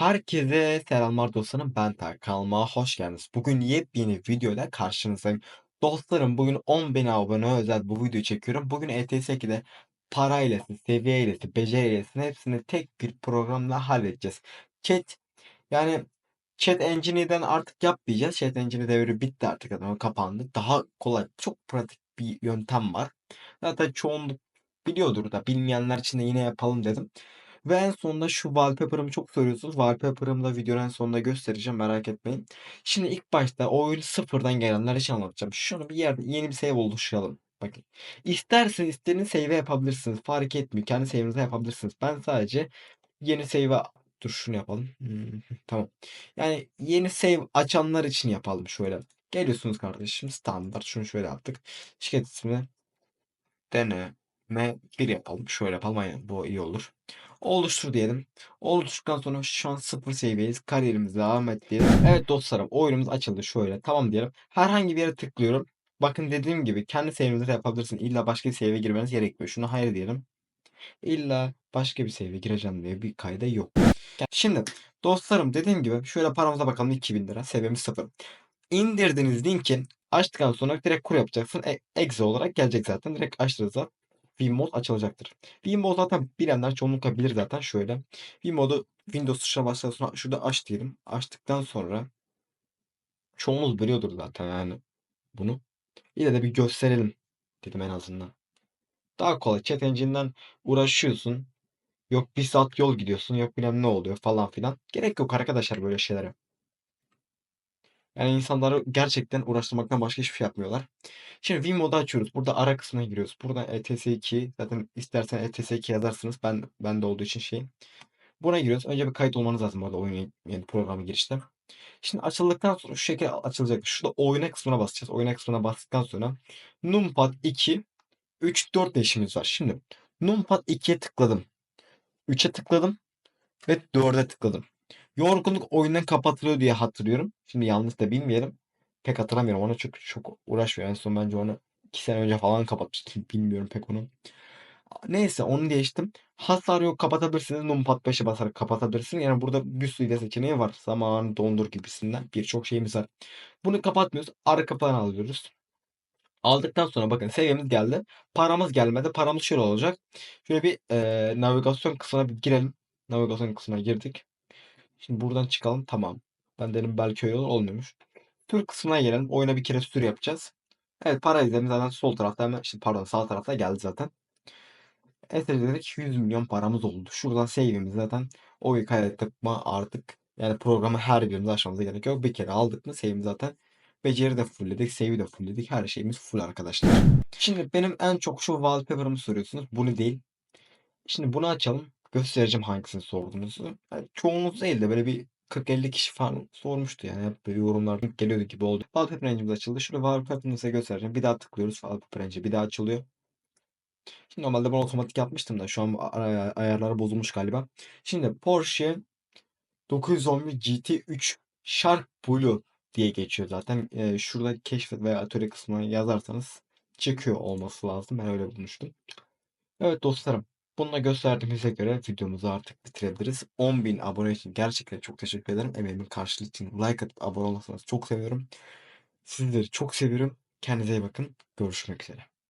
Herkese selamlar dostlarım. Ben Tarık. Kanalıma hoş geldiniz. Bugün yepyeni videoyla karşınızdayım. Dostlarım bugün 10.000 abone özel bu videoyu çekiyorum. Bugün ETS 2'de para ilesi, seviye ilesi, beceri ilesi hepsini tek bir programla halledeceğiz. Chat yani Chat Engine'den artık yapmayacağız. Chat Engine devri bitti artık. Yani kapandı. Daha kolay, çok pratik bir yöntem var. Zaten çoğunluk biliyordur da bilmeyenler için de yine yapalım dedim. Ve en sonunda şu wallpaper'ımı çok soruyorsunuz. Wallpaper'ımı da videonun en sonunda göstereceğim merak etmeyin. Şimdi ilk başta oyunu sıfırdan gelenler için anlatacağım. Şunu bir yerde yeni bir save oluşturalım. Bakın. İsterseniz istediğiniz save yapabilirsiniz. Fark etmiyor. Kendi save'inize yapabilirsiniz. Ben sadece yeni save dur şunu yapalım. Hmm, tamam. Yani yeni save açanlar için yapalım şöyle. Geliyorsunuz kardeşim standart şunu şöyle yaptık. Şirket ismini deneme bir yapalım. Şöyle yapalım. Aynen bu iyi olur. Oluştur diyelim. Oluşturduktan sonra şu an sıfır seviyeyiz. Kariyerimize devam et diyelim. Evet dostlarım oyunumuz açıldı şöyle. Tamam diyelim. Herhangi bir yere tıklıyorum. Bakın dediğim gibi kendi save'inizi de yapabilirsin. İlla başka bir save'e girmeniz gerekmiyor. Şunu hayır diyelim. İlla başka bir save'e gireceğim diye bir kayda yok. Şimdi dostlarım dediğim gibi şöyle paramıza bakalım 2000 lira. Seviyemiz sıfır. İndirdiğiniz linki açtıktan sonra direkt kur yapacaksın. E, exe olarak gelecek zaten. Direkt açtığınızda Vmod açılacaktır. Vmod zaten bilenler çoğunlukla bilir zaten şöyle. Vmod'u Windows tuşuna başladıktan sonra şurada aç diyelim. Açtıktan sonra çoğunuz biliyordur zaten yani bunu. Yine de bir gösterelim dedim en azından. Daha kolay. Chat Engine'den uğraşıyorsun. Yok bir saat yol gidiyorsun. Yok bilmem ne oluyor falan filan. Gerek yok arkadaşlar böyle şeylere. Yani insanları gerçekten uğraştırmaktan başka hiçbir şey yapmıyorlar. Şimdi Vimod'u açıyoruz. Burada ara kısmına giriyoruz. Burada ETS2 zaten istersen ETS2 yazarsınız. Ben bende olduğu için şey. Buna giriyoruz. Önce bir kayıt olmanız lazım burada oyun yani programı girişte. Şimdi açıldıktan sonra şu şekilde açılacak. Şurada oyuna kısmına basacağız. Oyuna kısmına bastıktan sonra numpad 2 3 4 değişimimiz var. Şimdi numpad 2'ye tıkladım. 3'e tıkladım ve 4'e tıkladım. Yorgunluk oyundan kapatılıyor diye hatırlıyorum. Şimdi yanlış da bilmeyelim. Pek hatırlamıyorum. Ona çok çok uğraşmıyor. En son bence onu 2 sene önce falan kapatmıştım. Bilmiyorum pek onu. Neyse onu değiştim. Hasar yok kapatabilirsiniz. Numpad 5'e basarak kapatabilirsiniz. Yani burada bir sürü de seçeneği var. Zaman dondur gibisinden birçok şeyimiz var. Bunu kapatmıyoruz. Arka plan alıyoruz. Aldıktan sonra bakın seviyemiz geldi. Paramız gelmedi. Paramız şöyle olacak. Şöyle bir e, navigasyon kısmına bir girelim. Navigasyon kısmına girdik. Şimdi buradan çıkalım. Tamam. Ben dedim belki öyle olur. Olmuyormuş. Tür kısmına gelelim. Oyuna bir kere sür yapacağız. Evet para izlemi zaten sol tarafta hemen işte pardon sağ tarafta geldi zaten. dedik 100 milyon paramız oldu. Şuradan save'imiz zaten oyu kaydettik mi artık yani programı her birimiz açmamıza gerek yok. Bir kere aldık mı save'imiz zaten Beceri de fullledik, save'i de fullledik. Her şeyimiz full arkadaşlar. Şimdi benim en çok şu wallpaper'ımı soruyorsunuz. Bunu değil. Şimdi bunu açalım. Göstereceğim hangisini sorduğunuzu. Yani çoğunuz değil de böyle bir 40-50 kişi falan sormuştu yani. Hep böyle yorumlar geliyordu gibi oldu. Wallpaper Engine'imiz açıldı. Şurada Wallpaper'ını size göstereceğim. Bir daha tıklıyoruz. Wallpaper Engine bir daha açılıyor. Şimdi normalde ben otomatik yapmıştım da şu an ay- ayarları bozulmuş galiba. Şimdi Porsche 911 GT3 Shark Blue diye geçiyor zaten. E, şurada keşfet veya atölye kısmına yazarsanız çıkıyor olması lazım. Ben öyle bulmuştum. Evet dostlarım. Bununla gösterdiğimize göre videomuzu artık bitirebiliriz. 10.000 abone için gerçekten çok teşekkür ederim. Emeğimin karşılığı için like atıp abone olursanız çok seviyorum. Sizleri çok seviyorum. Kendinize iyi bakın. Görüşmek üzere.